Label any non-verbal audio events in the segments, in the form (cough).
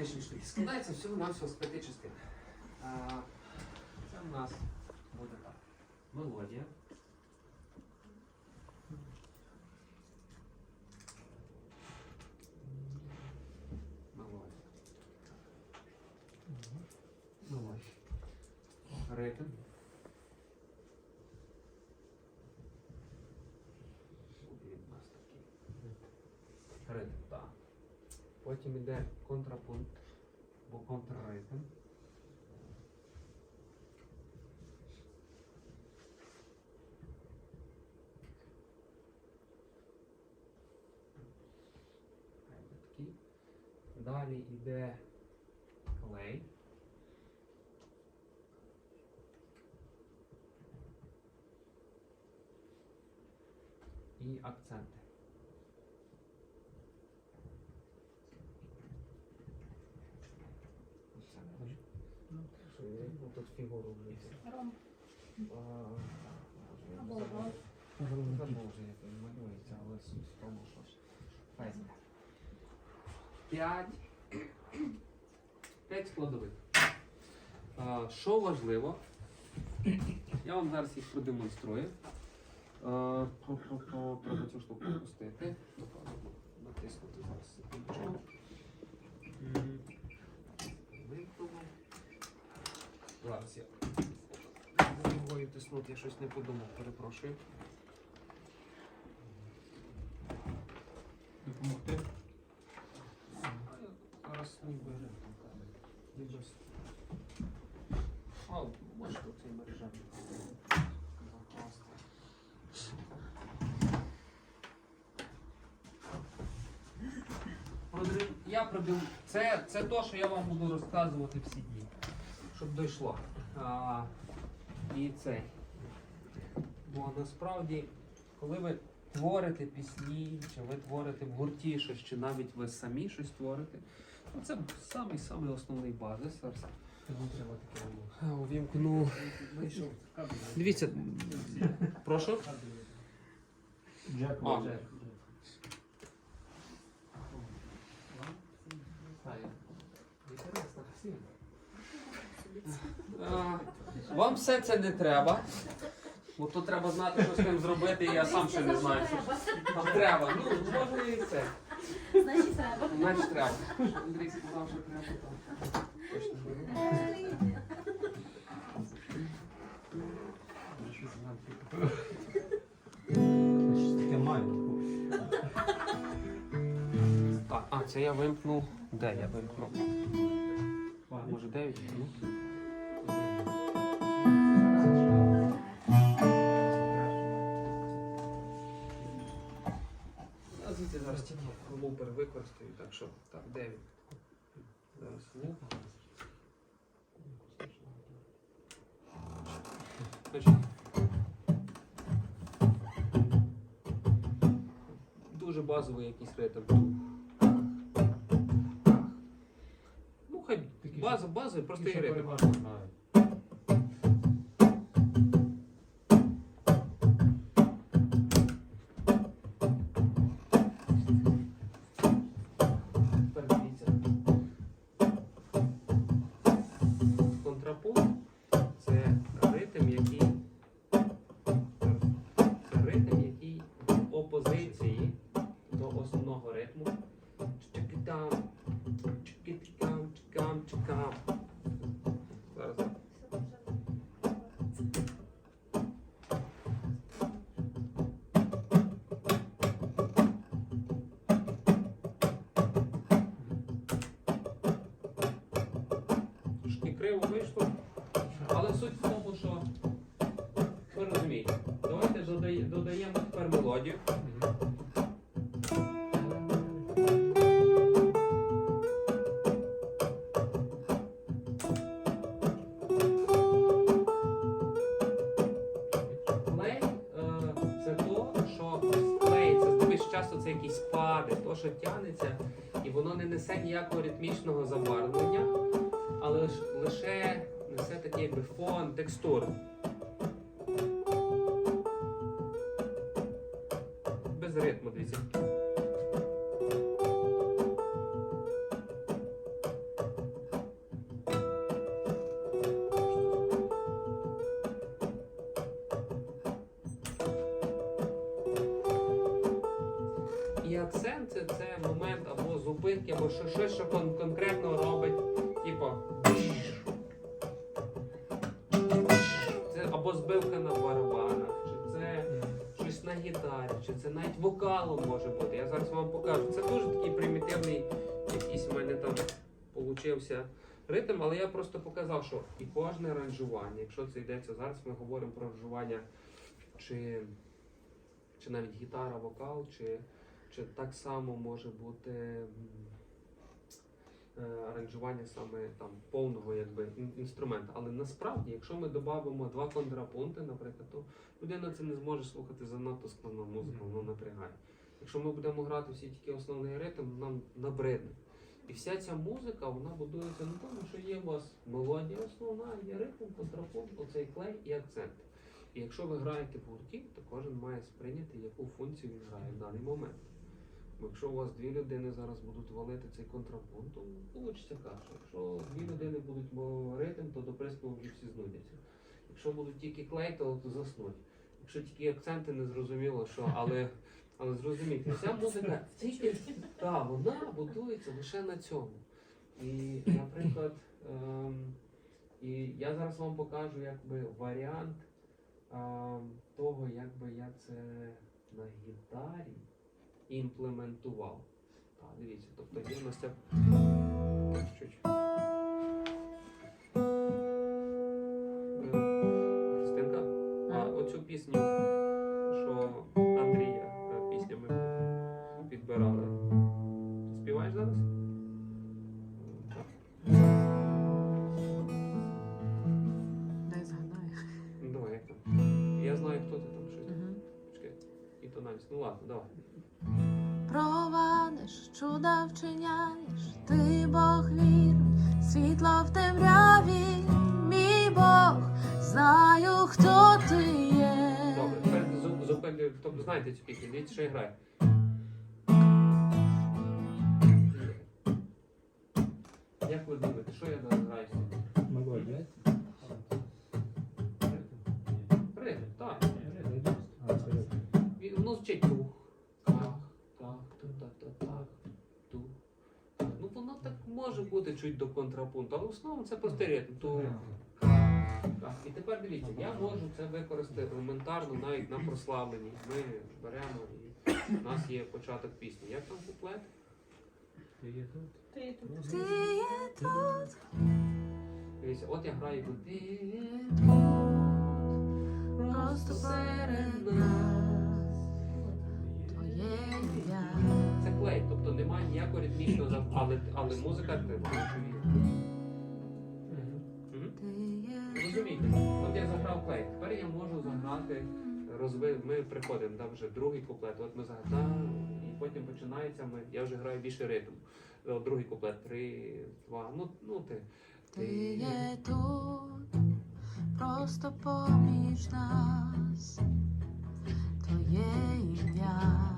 фактичний штиль. Складається всього на всього з п'яти частин. А, Це в нас буде так. Мелодія. Мелодія. Мелодія. Ритм. Потім йде контрапункт або контрритм. Далі йде клей. І акценти. Все, бачиш? Що я ну, тут фігуру вліз. Ром, або. Забув вже, як він малюється, але суть в тому, що ж. Хай знає. П'ять. П'ять складових. А, Що важливо? Я вам зараз їх продемонструю. А, Треба цю штуку опустити. Натиснути зараз Зараз я ногою тиснути, я щось не подумав, перепрошую. Допомогти? Зараз ніби. ніби А, може тут цей мережа. Я продив... Це, це то, що я вам буду розказувати всі дні, щоб дійшло. А, і цей. Бо насправді, коли ви творите пісні, чи ви творите в гурті щось, чи навіть ви самі щось творите, ну це самий самий основний базис. Увімкну. Дивіться, прошу. Джек. А. А, Вам все це не треба. Бо то треба знати, що з тим зробити, і я сам ще не знаю. Що там треба. Ну, можна і це. Значить, треба. Значить треба. Андрій сказав, що треба. так. Точно беру. Щось таке має. Так, а, це я вимкнув. Де я вимкнув? Може 9 ну. А звідти зараз тільки лупер використаю, так що так, 9. Зараз луп. Дуже базовий якийсь ритм. Ну, база, база, простий що ритм. переважно знають. Тепер дивіться. Контрапункт це ритм, який це ритм, який в опозиції до основного ритму. несе ніякого ритмічного забарвлення, але лише несе такий якби фон, текстуру. Без ритму, дивіться. І акцент це або або що- щось, що кон- конкретно робить, типу. Це або збивка на барабанах, чи це щось на гітарі, чи це навіть вокалом може бути. Я зараз вам покажу. Це дуже такий примітивний, якийсь у мене там получився ритм, але я просто показав, що і кожне аранжування, якщо це йдеться зараз, ми говоримо про аранжування, чи, чи навіть гітара, вокал, чи, чи так само може бути. е, Аранжування саме там повного якби інструмента. Але насправді, якщо ми додамо два контрапункти, наприклад, то людина це не зможе слухати занадто складну музику, воно напрягає. Якщо ми будемо грати всі тільки основний ритм, нам набридне. І вся ця музика вона будується на тому, що є у вас мелодія основна, є ритм, контрапункт, оцей клей і акцент. І якщо ви граєте в гурті, то кожен має сприйняти, яку функцію він грає в даний момент. Якщо у вас дві людини зараз будуть валити цей контрапункт, то вийде каша. Якщо дві людини будуть ритм, то до приспіву вже всі знудяться. Якщо будуть тільки клей, то заснуть. Якщо тільки акценти не зрозуміло, що, але, але зрозумійте, вся музика (laughs) тільки та, вона будується лише на цьому. І, наприклад, ем, і я зараз вам покажу якби варіант ем, того, як би я це на гітарі імплементував. Так, дивіться, тобто є в нас ця. Христинка, а оцю пісню, що Андрія е, пісня ми підбирали. Співаєш зараз? Дай згадаю. Ну давай, як там. Я знаю, хто ти там щось. Тональність. Ну ладно, давай. Провадиш, чуда вчиняєш, ти Бог вірний, світло в темряві, мій Бог, знаю, хто ти є. Добре, тепер зу- зупинки, тобто знаєте цю пісню, дивіться, що я граю. Як ви думаєте, що я зараз граю? Мелодія. Ритм, так. Воно звучить тух, так, так, так, так, так, так, тух. Ну воно так може бути чуть до контрапункту, але в основному це простий ритм. Тух, так. І тепер дивіться, я можу це використати елементарно навіть на прославленні. Ми беремо і у нас є початок пісні. Як там куплет? Ти є тут. Ти є тут, Дивіться, от я граю тут. просто серед нас, твоє ім'я. Це клей, тобто немає ніякого ритмічного зав... але, але музика ти Мгм. Розумієте, от я заграв клей, тепер я можу заграти, розви... ми приходимо, там вже другий куплет, от ми заграємо, і потім починається, ми... я вже граю більше ритм. Другий куплет, три, два, ну, ну ти. Ти є тут, просто поміж нас, твоє ім'я,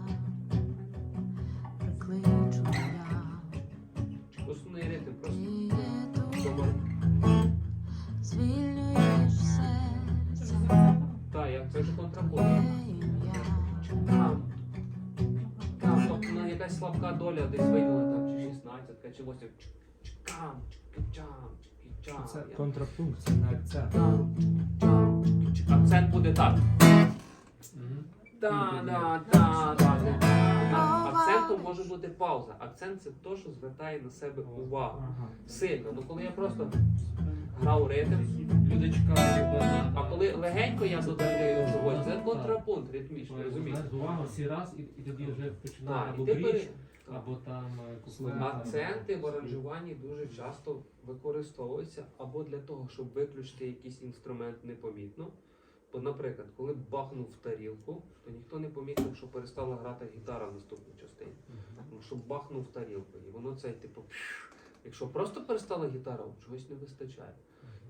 Вже контрапункт. Там. Там, тобто ну, якась слабка доля десь виділа там чи 16, чи 8. Чкам, чкам, чкам. Це контрапункт, це не акцент. Акцент буде так. Да, да, да, да, да. Акцентом може бути пауза. Акцент це те, що звертає на себе увагу. Сильно. Ну коли я просто грав ритм, люди чекають. А коли легенько я додаю чогось, це контрапункт ритмічний, розумієте? Знаєш, всі раз, і, тоді вже починає або бріч, або там е. Акценти в аранжуванні дуже часто використовуються або для того, щоб виключити якийсь інструмент непомітно. Бо, наприклад, коли бахнув в тарілку, то ніхто не помітив, що перестала грати гітара в наступній частині. Тому що бахнув в тарілку. І воно цей типу. Якщо просто перестала гітара, чогось не вистачає.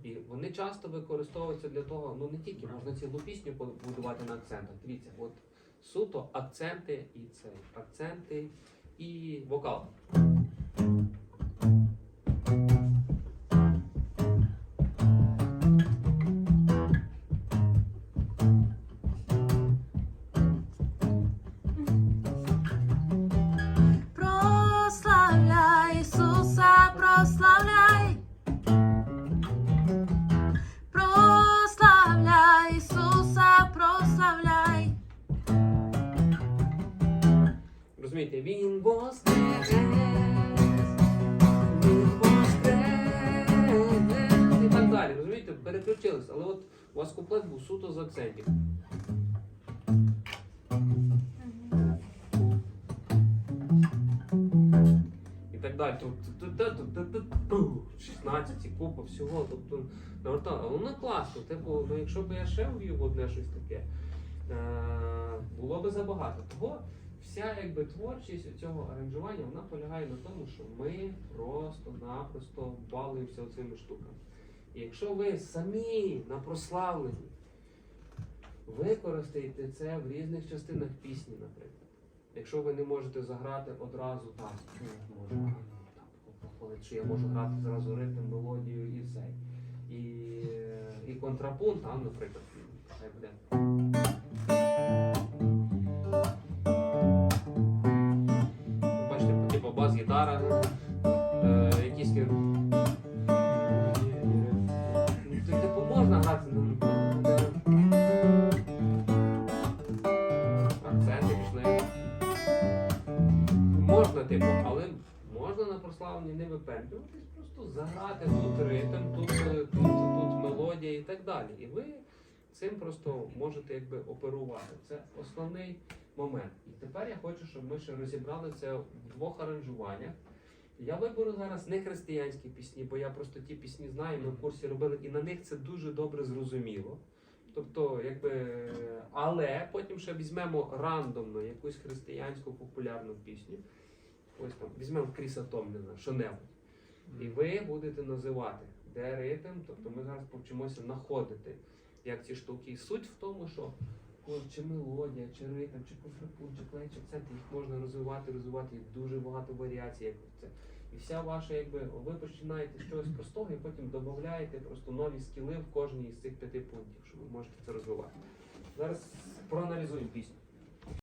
І вони часто використовуються для того, ну не тільки, можна цілу пісню побудувати на акцентах. Дивіться, от суто акценти і це Акценти і вокал. 100%. І так далі. 16 і купа всього. Тобто навертала. Але воно класно. Типу, ну якщо б я ще ввів одне щось таке, е, було би забагато. Того вся якби творчість цього аранжування вона полягає на тому, що ми просто-напросто балуємося цими штуками. І якщо ви самі на прославленні, використаєте це в різних частинах пісні, наприклад. Якщо ви не можете заграти одразу так, ну, може, там, що я можу грати зразу ритм, мелодію і все. І, і контрапункт, там, наприклад, хай буде. Бачите, типу бас-гітара, випендрюватись, просто заграти тут ритм, тут, е, тут, тут мелодія і так далі. І ви цим просто можете якби оперувати. Це основний момент. І тепер я хочу, щоб ми ще розібрали це в двох аранжуваннях. Я виберу зараз не християнські пісні, бо я просто ті пісні знаю, ми в курсі робили, і на них це дуже добре зрозуміло. Тобто, якби, але потім ще візьмемо рандомно якусь християнську популярну пісню. Ось там візьмемо Кріса Томліна, що-небудь. І ви будете називати, де ритм, тобто ми зараз повчимося знаходити, як ці штуки. І суть в тому, що чи мелодія, чи ритм, чи контрапункт, чи клей, чи акцент, їх можна розвивати, розвивати, їх дуже багато варіацій. Як це. І вся ваша, якби, ви починаєте чогось простого і потім додаєте просто нові скіли в кожній із цих п'яти пунктів, що ви можете це розвивати. Зараз проаналізуємо пісню.